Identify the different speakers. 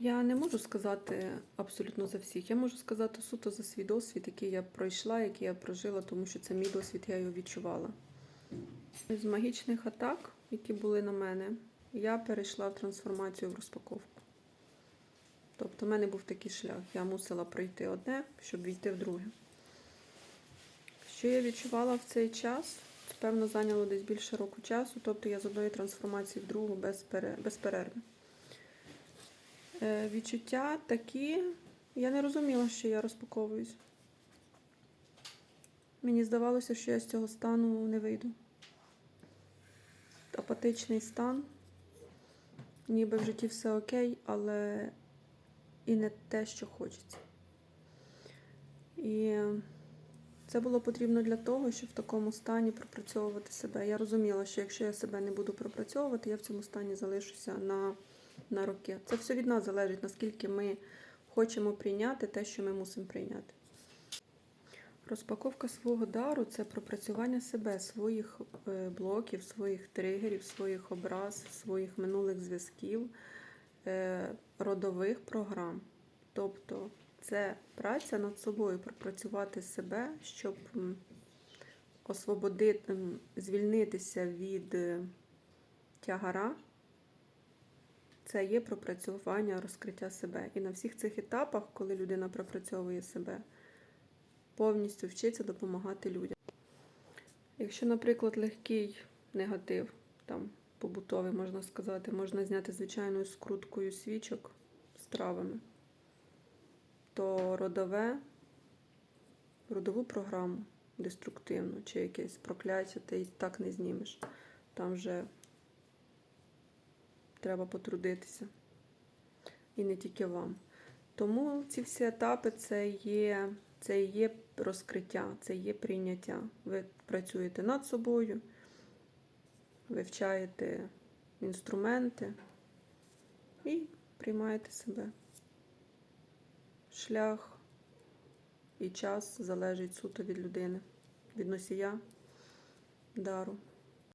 Speaker 1: Я не можу сказати абсолютно за всіх. Я можу сказати суто за свій досвід, який я пройшла, який я прожила, тому що це мій досвід, я його відчувала. З магічних атак, які були на мене, я перейшла в трансформацію в розпаковку. Тобто, в мене був такий шлях. Я мусила пройти одне, щоб війти в друге. Що я відчувала в цей час? Це, певно, зайняло десь більше року часу, тобто я з одної трансформації в другу без перерви. Е, відчуття такі, я не розуміла, що я розпаковуюсь. Мені здавалося, що я з цього стану не вийду. Апатичний стан, ніби в житті все окей, але і не те, що хочеться. І це було потрібно для того, щоб в такому стані пропрацьовувати себе. Я розуміла, що якщо я себе не буду пропрацьовувати, я в цьому стані залишуся на, на роки. Це все від нас залежить, наскільки ми хочемо прийняти те, що ми мусимо прийняти. Розпаковка свого дару це пропрацювання себе, своїх е, блоків, своїх тригерів, своїх образ, своїх минулих зв'язків, е, родових програм. Тобто це праця над собою, пропрацювати себе, щоб освободити, звільнитися від е, тягара. Це є пропрацювання, розкриття себе. І на всіх цих етапах, коли людина пропрацьовує себе, повністю вчиться допомагати людям. Якщо, наприклад, легкий негатив, там побутовий, можна сказати, можна зняти звичайною скруткою свічок з травами, то родове, родову програму деструктивну чи якесь прокляття ти і так не знімеш. Там вже треба потрудитися. І не тільки вам. Тому ці всі етапи це є, це є розкриття, це є прийняття. Ви працюєте над собою, вивчаєте інструменти і приймаєте себе. Шлях і час залежить суто від людини, від носія дару.